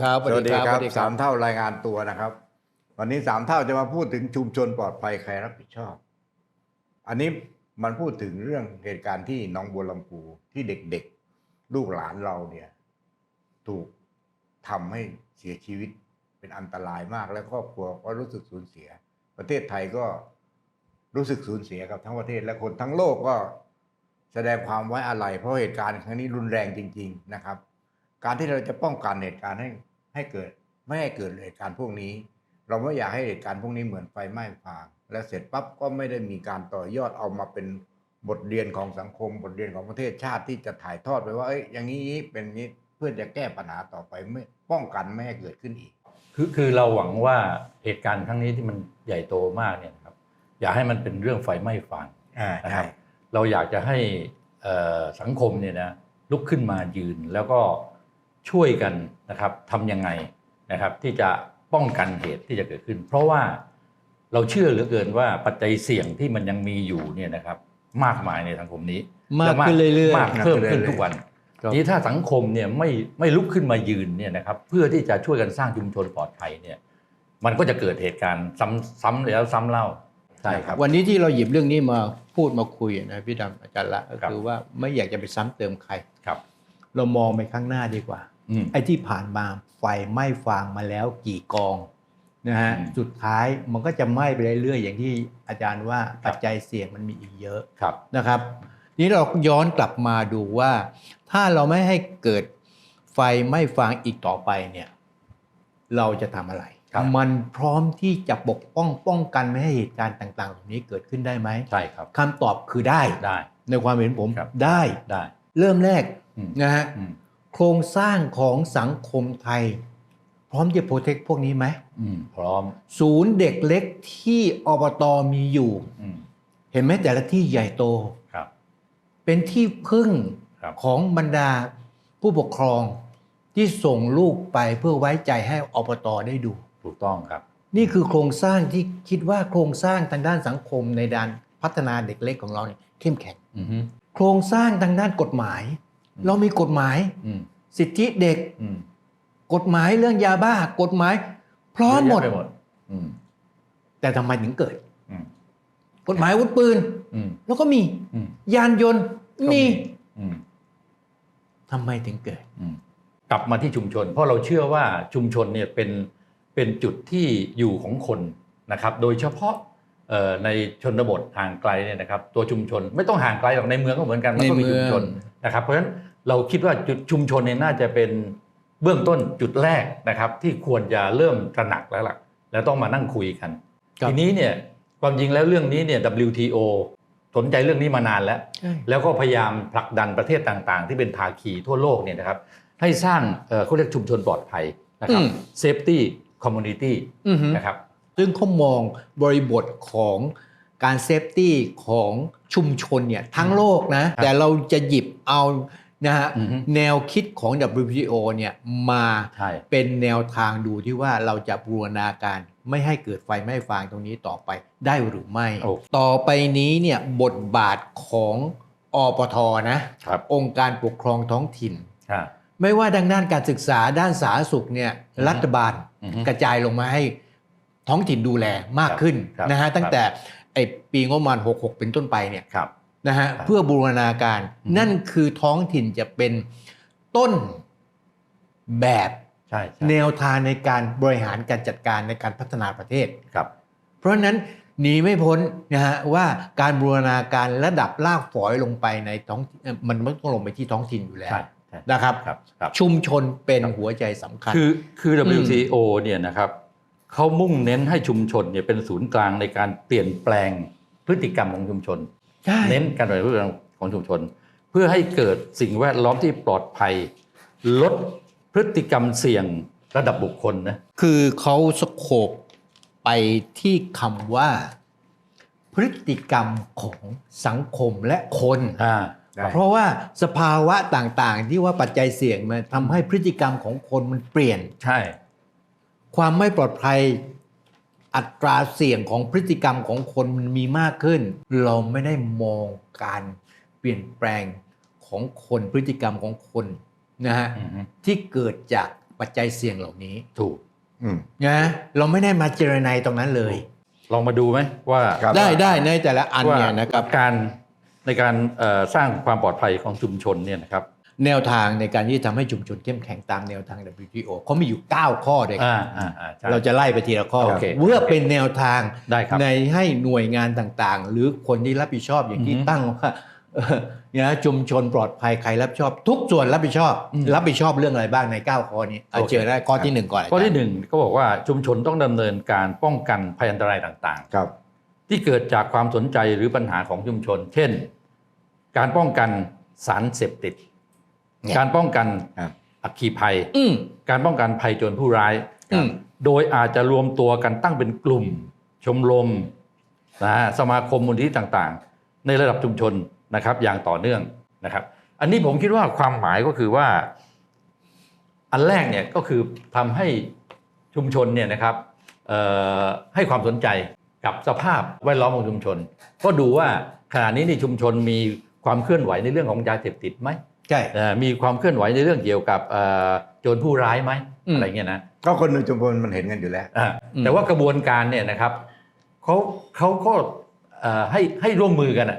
ครับสวัสดีครับสวัสดีสามเท่ารายงานตัวนะครับ วันนี้สามเท่าจะมาพูดถึงชุมชนปลอดภัยใครรับผิดชอบ อันนี้มันพูดถึงเรื่องเหตุการณ์ที่หนองบัวลำพูที่เด็กๆ ลูกหลานเราเนี่ย ถูกทำให้เสียชีวิตเป็นอันตรายมาก และครอบครัวก็รู้สึกสูญเสีย ประเทศไทยก็รู้สึกสูญเสียกับทั้งประเทศและคนทั้งโลกก็แสดงความไว้อาลัยเพราะเหตุการณ์ครั้งนี้รุนแรงจริง ๆ นะครับ การที่เราจะป้องกันเหตุการณ์ให้ให้เกิด ไม่ให้เกิดเหตุการณ์พวกนี้ เราไม่อยากให้เหตุการณ์พวกนี้เหมือนไฟไหม้ฟาง และเสร็จปั๊บก็ไม่ได้มีการต่อยอดเอามาเป็นบทเรียนของสังคม บทเรียนของประเทศชาติที่จะถ่ายทอดไปว่าเอ้ยอย่างนี้เป็นอย่างนี้เพื่อจะแก้ปัญหาต่อไปไม่ป้องกันไม่ให้เกิดขึ้นอีก คือคือเราหวังว่าเหตุการณ์ครั้งนี้ที่มันใหญ่โตมากเนี่ยนะครับอย่าให้มันเป็นเรื่องไฟไหม้ฟางอ่านะคใช่รับเราอยากจะให้เอ่อสังคมเนี่ยนะลุกขึ้นมายืนแล้วก็ ช่วยกันนะครับทำยังไงนะครับที่จะป้องกันเหตุที่จะเกิดขึ้น เพราะว่าเราเชื่อเหลือเกินว่าปัจจัยเสี่ยงที่มันยังมีอยู่เนี่ยนะครับมากมายในสังคมนี้มากขึ้นเรื่อยๆมากเพิ่มขึ้นทุกวันครับนี้ถ้าสังคมเนี่ยไม่ไม่ลุกขึ้นมายืนเนี่ยนะครับเพื่อที่จะช่วยกันสร้างชุมชนปลอดภัยเนี่ยมันก็จะเกิดเหตุการณ์ซ้ำซ้ำแล้วซ้ำเล่าใช่ครับวันนี้ที่เราหยิบเรื่องนี้มาพูดมาคุยนะพี่ดำอาจารย์ละก็ครับคือว่าไม่อยากจะไปซ้ำเติมใครครับ เรามองไปข้างหน้าดีกว่าอืม ไอ้ที่ผ่านมาไฟไหม้ฟางมาแล้วกี่กองนะฮะอืมสุดท้ายมันก็จะไหม้ไปเรื่อยๆอย่างที่อาจารย์ว่าครับปัจจัยเสี่ยงมันมีอีกเยอะครับนะครับ นี้เราย้อนกลับมาดูว่า ถ้าเราไม่ให้เกิดไฟไหม้ฟางอีกต่อไปเนี่ย เราจะทำอะไรครับมันพร้อมที่จะปกป้องป้องกันไม่ให้เหตุการณ์ต่างๆเหล่านี้เกิดขึ้นได้ไหมใช่ครับคำตอบคือได้ได้ ในความเห็นผมครับได้ได้ เริ่มแรกอืมนะฮะอืม โครงสร้างของสังคมไทย พร้อมจะโปรเทคพวกนี้ไหมอืมพร้อม ศูนย์เด็กเล็กที่อบตมีอยู่อืมเห็นไหมแต่ละที่ใหญ่โตครับ เป็นที่พึ่งครับของบรรดาผู้ปกครองที่ส่งลูกไปเพื่อไว้ใจให้อบตได้ดู ถูกต้องครับ นี่คือโครงสร้างที่คิดว่าโครงสร้างทางด้านสังคมในด้านพัฒนาเด็กเล็กของเราเนี่ยเข้มแข็งอือฮึโครงสร้างทางด้านกฎหมายอืมเรามีกฎหมายอืม สิทธิเด็ก อืมกฎหมายเรื่องยาบ้ากฎหมาย พร้อมหมดเยะไปหมด อืม แต่ทำไมถึงเกิด อืม กฎหมายอาวุธปืน อืม แล้วก็มีอืม ยานยนต์ก็มีอืม ทำไมถึงเกิด อืมกลับมาที่ชุมชน เพราะเราเชื่อว่าชุมชนเนี่ยเป็นเป็นจุดที่อยู่ของคนนะครับ โดยเฉพาะเอ่อในชนบทห่างไกลเนี่ยนะครับ ตัวชุมชนไม่ต้องห่างไกลหรอกในเมืองก็เหมือนกันมันก็มีในเมืชุองมชนนะครับ เพราะฉะนั้น เราคิดว่าจุดชุมชนเนี่ยน่าจะเป็นเบื้องต้นจุดแรกนะครับ ที่ควรจะเริ่มตระหนักแล้วล่ะแล้วต้องมานั่งคุยกันครับทีนี้เนี่ยความจริงแล้วเรื่องนี้เนี่ย WTO สนใจเรื่องนี้มานานแล้วใช่แล้วก็พยายามผลักดันประเทศต่างๆ ที่เป็นภาคีทั่วโลกเนี่ยนะครับให้สร้างเอ่อเขาเรียกชุมชนปลอดภัยนะครับอืม safety community อือหือนะครับซึ่งเขามองบริบทของการเซฟตี้ของชุมชนเนี่ยทั้งโลกนะครับแต่เราจะหยิบเอา นะฮะอือฮึแนวคิดของ WTO เนี่ยมาใช่เป็นแนวทางดูที่ว่าเราจะบูรณาการไม่ให้เกิดไฟไหม้ฟางตรงนี้ต่อไปได้หรือไม่โอ้ต่อไปนี้เนี่ยบทบาทของอปทนะครับองค์การปกครองท้องถิ่นอ่าไม่ว่าดังด้านการศึกษาด้านสาธารณสุขเนี่ยอือฮึรัฐบาลอือฮึกระจายลงมาให้ท้องถิ่นดูแลมากขึ้นครับนะฮะครับตั้งแต่ไอปีงบประมาณ 66 เป็นต้นไปเนี่ยครับ นะฮะครับเพื่อบูรณาการอือฮึนั่นคือท้องถิ่นจะเป็นต้นแบบใช่ใช่แนวทางในการบริหารการจัดการในการพัฒนาประเทศครับ เพราะฉะนั้นหนีไม่พ้นนะฮะว่าการบูรณาการระดับลากฝอยลงไปในท้องเอ่อมันต้องลงไปที่ท้องถิ่นอยู่แล้วใช่ใช่นะครับครับครับชุมชนเป็นครับหัวใจสำคัญ คือคืออืม WTO เนี่ยนะครับเขามุ่งเน้นให้ชุมชนเนี่ยเป็นศูนย์กลางในการเปลี่ยนแปลงพฤติกรรมของชุมชนใช่ เน้นการปฏิบัติพฤติกรรมของชุมชน เพื่อให้เกิดสิ่งแวดล้อมที่ปลอดภัย ลดพฤติกรรมเสี่ยงระดับบุคคลนะคือเขาสโคบไปที่คำว่า พฤติกรรมของสังคมและคนอ่าได้เพราะว่าสภาวะต่างๆ ที่ว่าปัจจัยเสี่ยงมันทำให้พฤติกรรมของคนมันเปลี่ยน ใช่ ความไม่ปลอดภัย อัตราเสี่ยงของพฤติกรรมของคนมันมีมากขึ้น เราไม่ได้มองการเปลี่ยนแปลงของคนพฤติกรรมของคนนะฮะอือฮึที่เกิดจากปัจจัยเสี่ยงเหล่านี้ถูกอืมนะเราไม่ได้มาเจรไนตรงนั้นเลย ลองมาดูไหมว่าครับได้ได้ในแต่ละอันว่าเนี่ยนะครับการในการเอ่อสร้างความปลอดภัยของชุมชนเนี่ยนะครับ แนวทางในการที่จะทำให้ชุมชนเข้มแข็งตามแนวทาง WTO เขามีอยู่ 9 ข้อด้วยกันอ่าอ่าอ่าใช่เราจะไล่ไปทีละข้อโอเคเพื่อเป็นแนวทางได้ครับในให้หน่วยงานต่างๆ หรือคนที่รับผิดชอบอย่างที่อือฮึตั้งว่าเออนะชุมชนปลอดภัยใครรับผิดชอบ ทุกส่วนรับผิดชอบอืมรับผิดชอบเรื่องอะไรบ้างใน 9 ข้อนี้เอาโอเคเจอได้ข้อที่หนึ่งก่อนข้อที่าจารย์หนึ่งก็บอกว่าชุมชนต้องดำเนินการป้องกันภัยอันตรายต่างครับๆที่เกิดจากความสนใจหรือปัญหาของชุมชน เช่น การป้องกันสารเสพติดเนี่ย การป้องกันครับอัคคีภัยอืมการป้องกันภัยโจรผู้ร้ายอืมโดยอาจจะรวมตัวกันตั้งเป็นกลุ่ม ชมรมนะฮะสมาคมมูลนิธิต่างๆ ในระดับชุมชนนะครับ อย่างต่อเนื่องนะครับ อันนี้ผมคิดว่าความหมายก็คือว่า อันแรกเนี่ยก็คือทำให้ชุมชนเนี่ยนะครับเอ่อให้ความสนใจกับสภาพแวดล้อมของชุมชน ก็ดูว่าขณะนี้ในชุมชนมี ความเคลื่อนไหวในเรื่องของยาเสพติดไหมใช่เอ่อมีความเคลื่อนไหวในเรื่องเกี่ยวกับเอ่อโจรผู้ร้ายไหมอืมอะไรเงี้ยนะก็คนในชุมชนมันเห็นกันอยู่แล้วอ่าอืมแต่ว่ากระบวนการเนี่ยนะครับเขาเขาก็เอ่อให้ให้ร่วมมือกันอะ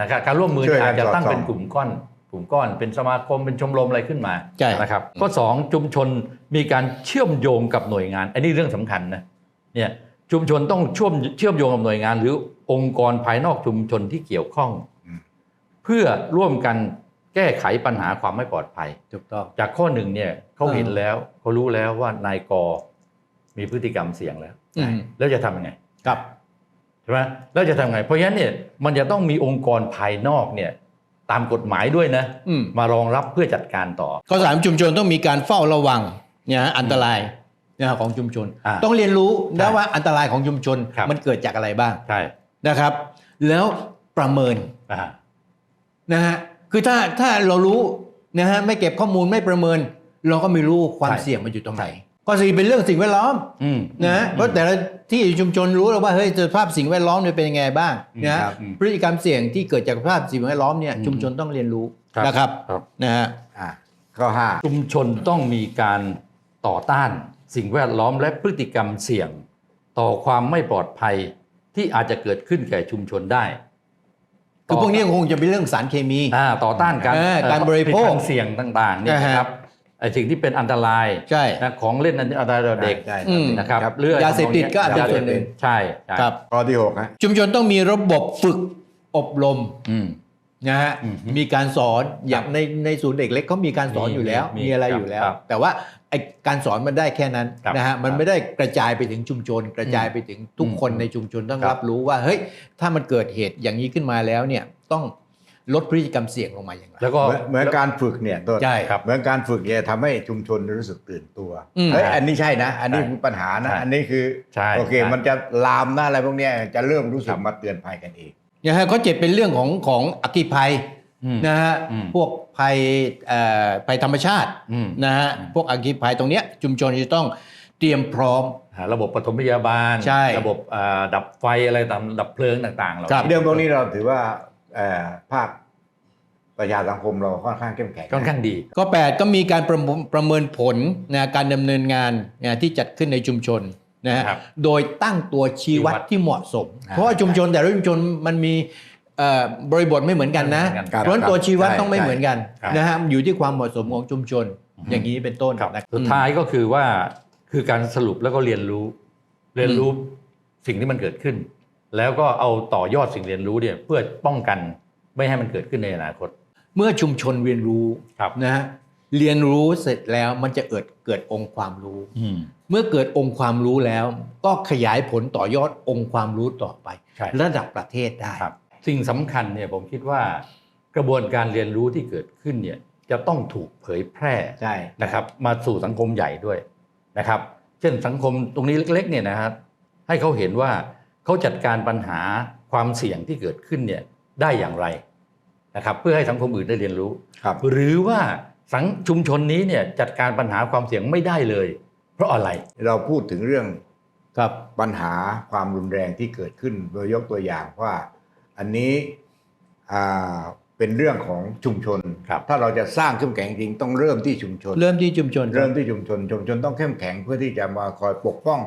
นะครับการร่วมมือช่วยกันอาจจะตั้งสอดส่องเป็นกลุ่มก้อนกลุ่มก้อนเป็นสมาคมเป็นชมรมอะไรขึ้นมาใช่นะครับข้อสองชุมชนมีการเชื่อมโยงกับหน่วยงาน อันนี้เรื่องสำคัญนะเนี่ยชุมชนต้องเชื่อมเชื่อมโยงกับหน่วยงาน หรือองค์กรภายนอกชุมชนที่เกี่ยวข้องอืมเพื่อร่วมกันแก้ไขปัญหาความไม่ปลอดภัย ถูกต้อง จากข้อหนึ่งเนี่ยเขาเห็นเออแล้วเขารู้แล้วว่านายกมีพฤติกรรมเสี่ยงแล้ว อืม แล้วจะทำยังไงครับ ใช่ไหมแล้วจะทำไง เพราะฉะนั้นเนี่ยมันจะต้องมีองค์กรภายนอกเนี่ยตามกฎหมายด้วยนะอืม มารองรับเพื่อจัดการต่อ ข้อสามชุมชนต้องมีการเฝ้าระวังเนี่ยอันตรายเนี่ยของชุมชน อ่าต้องเรียนรู้ใช่นะว่าอันตรายของชุมชนครับ มันเกิดจากอะไรบ้างใช่นะครับ แล้วประเมินอ่า นะฮะคือถ้าถ้าเรารู้นะฮะไม่เก็บข้อมูลไม่ประเมิน เราก็ไม่รู้ความใช่เสี่ยงมันอยู่ตรงไหนข้อสี่เป็นเรื่องสิ่งแวดล้อมอืมนะฮะเพราะแต่ละที่ชุมชนรู้แล้วว่าเฮ้ยสภาพสิ่งแวดล้อมเนี่ยเป็นยังไงบ้างอืมนะฮะครับอืมพฤติกรรมเสี่ยงที่เกิดจากสภาพสิ่งแวดล้อมเนี่ยอืมชุมชนต้องเรียนรู้ครับนะครับครับนะฮะอ่าข้อห้าชุมชนต้องมีการต่อต้านสิ่งแวดล้อมและพฤติกรรมเสี่ยง ต่อความไม่ปลอดภัยที่อาจจะเกิดขึ้นแก่ชุมชนได้ คือพวกนี้คงจะเป็นเรื่องสารเคมีอ่าต่อต้านการเออการบริโภคผลิตภัณฑ์เสี่ยงต่างๆเนี่ยนะฮะนะครับไอ้สิ่งที่เป็นอันตรายใช่นะของเล่นอันตรายต่อเด็กใช่อืมนะครับครับเรื่องยาเสพติดก็อาจจะยาส่เสวนพหนึ่ติดงใช่ใช่ครับข้อที่หกฮะชุมชนต้องมีระบบฝึกอบรมอืมนะฮะอืมมีการสอนอย่างในในศูนย์เด็กเล็กเขามีการสอนมีอยู่แล้ว มีมีอะไรครับอยู่แล้วครับแต่ว่า ไอการสอนมันได้แค่นั้นครับนะฮะมันครับไม่ได้กระจายไปถึงชุมชน กระจายไปถึงทุกอืมคนในชุมชนต้องครับรับรู้ว่าเฮ้ยถ้ามันเกิดเหตุอย่างนี้ขึ้นมาแล้วเนี่ยต้องลดพฤติกรรมเสี่ยงลงมาอย่างไรแล้วก็เหมือนเหมือนการฝึกเนี่ยตัวใช่ครับเหมือนการฝึกเนี่ยทำให้ชุมชนรู้สึกตื่นตัวอืมเฮ้ยอันนี้ใช่นะ อันนี้ใช่คือปัญหานะใช่อันนี้คือใช่โอเคใช่มันจะลามนะอะไรพวกเนี้ยจะเริ่มรู้สึครักบมาเตือนภัยกันเองนะฮะเขาเจ็ดเป็นเรื่องของของอัคคีภัยอืม นะฮะอืมพวกภัยเอ่อภัยธรรมชาติอืมนะฮะอืมพวกอัคคีภัยตรงเนี้ยชุมชนจะต้องเตรียมพร้อมหาระบบปฐมพยาบาลใช่ระบบอ่าดับไฟอะไรตามดับเพลิงต่างๆเหล่าครับเรื่องพวกนี้เราถือว่าเอ่อภาคประชาสังคมเราค่อนข้างเข้มแข็งค่อนข้างดีข้อ8ก็มีการประเมินประเมินผลนะการดำเนินงานนะที่จัดขึ้นในชุมชนนะฮะครับโดยตั้งตัวชี้วัดชี้วัดที่เหมาะสมอ่าเพราะว่าชุมชนแต่ละชุมชนมันมีเอ่อ บริบทไม่เหมือนกันนะไม่เหมือนกันเพราะฉะนั้นตัวชี้วัดใช่ต้องไม่เหมือนกันใช่นะฮะอยู่ที่ความเหมาะสมของชุมชน อย่างนี้เป็นต้นครับนะสุดท้ายก็คือว่าคือการสรุปแล้วก็เรียนรู้ เรียนรู้สิ่งที่มันเกิดขึ้น แล้วก็เอาต่อยอดสิ่งเรียนรู้เนี่ยเพื่อป้องกันไม่ให้มันเกิดขึ้นในอนาคต เมื่อชุมชนเรียนรู้ครับนะฮะเรียนรู้เสร็จแล้วมันจะเกิดเกิดองค์ความรู้อืมเมื่อเกิดองค์ความรู้แล้ว ก็ขยายผลต่อยอดองค์ความรู้ต่อไปใช่ระดับประเทศได้ครับ สิ่งสำคัญเนี่ยผมคิดว่ากระบวนการเรียนรู้ที่เกิดขึ้นเนี่ยจะต้องถูกเผยแพร่ใช่นะครับ มาสู่สังคมใหญ่ด้วยนะครับ เช่นสังคมตรงนี้เล็กๆเนี่ยนะครับให้เขาเห็นว่าเขาจัดการปัญหาความเสี่ยงที่เกิดขึ้นเนี่ยได้อย่างไรนะครับ เพื่อให้สังคมอื่นได้เรียนรู้ครับหรือว่าสังชุมชนนี้เนี่ยจัดการปัญหาความเสี่ยงไม่ได้เลย เพราะอะไรเราพูดถึงเรื่องครับปัญหาความรุนแรงที่เกิดขึ้นโดยยกตัวอย่างว่า อันนี้อ่าเป็นเรื่องของชุมชนครับถ้าเราจะสร้างเข้มแข็งจริงต้องเริ่มที่ชุมชน เริ่มที่ชุมชน เริ่มที่ชุมชน ชุมชนต้องเข้มแข็งเพื่อที่จะมาคอยปกป้อง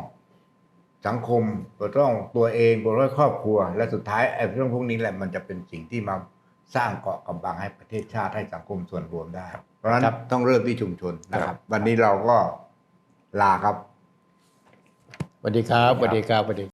สังคมปกป้องตัวเองปกป้องครอบครัว และสุดท้ายไอ้เรื่องพวกนี้แหละมันจะเป็นสิ่งที่มาสร้างเกาะกำบังให้ประเทศชาติให้สังคมส่วนรวมได้ เพราะฉะนั้นครับต้องเริ่มที่ชุมชนนะคครัรับบวันนี้เราก็ลาครับสวัสดีครับสวัสดีครับสวัสดี